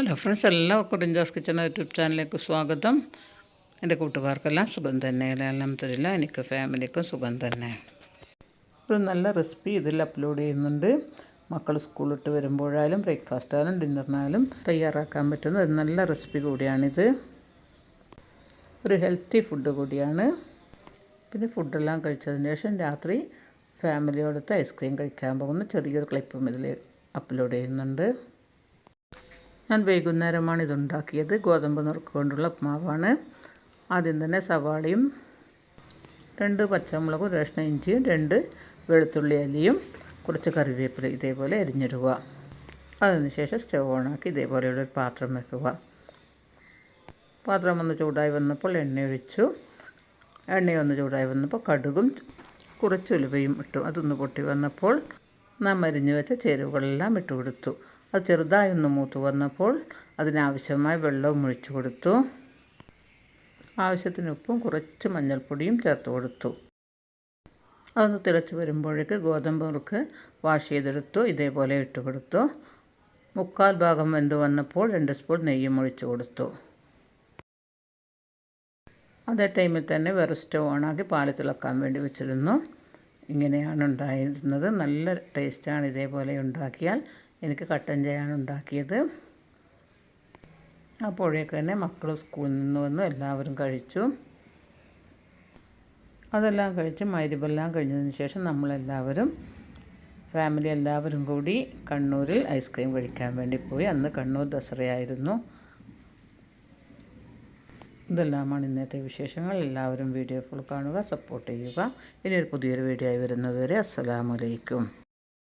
Hello friends എല്ലാവർക്കും റിഞ്ചാസ് kitchen YouTube ചാനലിലേക്ക് സ്വാഗതം. എന്റെ കൂട്ടുകാർക്കെല്ലാം സുഖം തന്നെ. അലഹമ്മദില്ല എനിക്ക് ഫാമിലിക്കും സുഖം തന്നെ. ഒരു നല്ല റെസിപ്പി ഇതിൽ അപ്ലോഡ് ചെയ്യുന്നുണ്ട്. മക്കൾ സ്കൂളിട്ട് വരുമ്പോഴായാലും ബ്രേക്ക്ഫാസ്റ്റ് ആയാലും ഡിന്നറിനായാലും തയ്യാറാക്കാൻ പറ്റുന്ന ഒരു നല്ല റെസിപ്പി കൂടിയാണിത്. ഒരു ഹെൽത്തി ഫുഡ് കൂടിയാണ്. പിന്നെ ഫുഡെല്ലാം കഴിച്ചതിന് ശേഷം രാത്രി ഫാമിലിയോടൊത്ത് ഐസ്ക്രീം കഴിക്കാൻ പോകുന്ന ചെറിയൊരു ക്ലിപ്പും ഇതിൽ അപ്ലോഡ് ചെയ്യുന്നുണ്ട്. ഞാൻ വൈകുന്നേരമാണ് ഇതുണ്ടാക്കിയത്. ഗോതമ്പ് നുറുക്ക് കൊണ്ടുള്ള ഉപ്മാവാണ്. ആദ്യം തന്നെ സവാളയും രണ്ട് പച്ചമുളകും രേഷണ ഇഞ്ചിയും രണ്ട് വെളുത്തുള്ളി അലിയും കുറച്ച് കറിവേപ്പില ഇതേപോലെ അരിഞ്ഞിടുക. അതിനുശേഷം സ്റ്റവ് ഓണാക്കി ഇതേപോലെയുള്ള ഒരു പാത്രം വെക്കുക. പാത്രം ഒന്ന് ചൂടായി വന്നപ്പോൾ എണ്ണ ഒഴിച്ചു. എണ്ണയൊന്ന് ചൂടായി വന്നപ്പോൾ കടുകും കുറച്ച് ഉലുവയും ഇട്ടു. അതൊന്ന് പൊട്ടി വന്നപ്പോൾ നാം അരിഞ്ഞു വെച്ച ചേരുവകളെല്ലാം ഇട്ട് കൊടുത്തു അത് ചെറുതായി ഒന്ന് മൂത്ത് വന്നപ്പോൾ അതിനാവശ്യമായ വെള്ളവും ഒഴിച്ചു കൊടുത്തു. ആവശ്യത്തിന് ഉപ്പും കുറച്ച് മഞ്ഞൾപ്പൊടിയും ചേർത്ത് കൊടുത്തു. അതൊന്ന് തിളച്ച് വരുമ്പോഴേക്ക് ഗോതമ്പ് നുറുക്ക് വാഷ് ചെയ്തെടുത്തു. ഇതേപോലെ ഇട്ട് കൊടുത്തു. മുക്കാൽ ഭാഗം വെന്ത് വന്നപ്പോൾ രണ്ട് സ്പൂൺ നെയ്യും ഒഴിച്ചു കൊടുത്തു. അതേ ടൈമിൽ തന്നെ വേറെ സ്റ്റവ് ഓണാക്കി പാൽ തിളക്കാൻ വേണ്ടി വെച്ചിരുന്നു. ഇങ്ങനെയാണ് ഉണ്ടായിരുന്നത്. നല്ല ടേസ്റ്റാണ് ഇതേപോലെ ഉണ്ടാക്കിയാൽ. എനിക്ക് കട്ടൻ ചായയാണ് ഉണ്ടാക്കിയത്. അപ്പോഴേക്ക് തന്നെ മക്കൾ സ്കൂളിൽ നിന്ന് വന്നു എല്ലാവരും കഴിച്ചു. അതെല്ലാം കഴിച്ച് മൈരിബെല്ലാം കഴിഞ്ഞതിന് ശേഷം നമ്മളെല്ലാവരും ഫാമിലി എല്ലാവരും കൂടി കണ്ണൂരിൽ ഐസ്ക്രീം കഴിക്കാൻ വേണ്ടി പോയി. അന്ന് കണ്ണൂർ ദസറയായിരുന്നു ഇതെല്ലാമാണ് ഇന്നത്തെ വിശേഷങ്ങൾ. എല്ലാവരും വീഡിയോ ഫുൾ കാണുക സപ്പോർട്ട് ചെയ്യുക. ഇനി ഒരു പുതിയൊരു വീഡിയോ ആയി വരുന്നതുവരെ അസ്സലാമലൈക്കും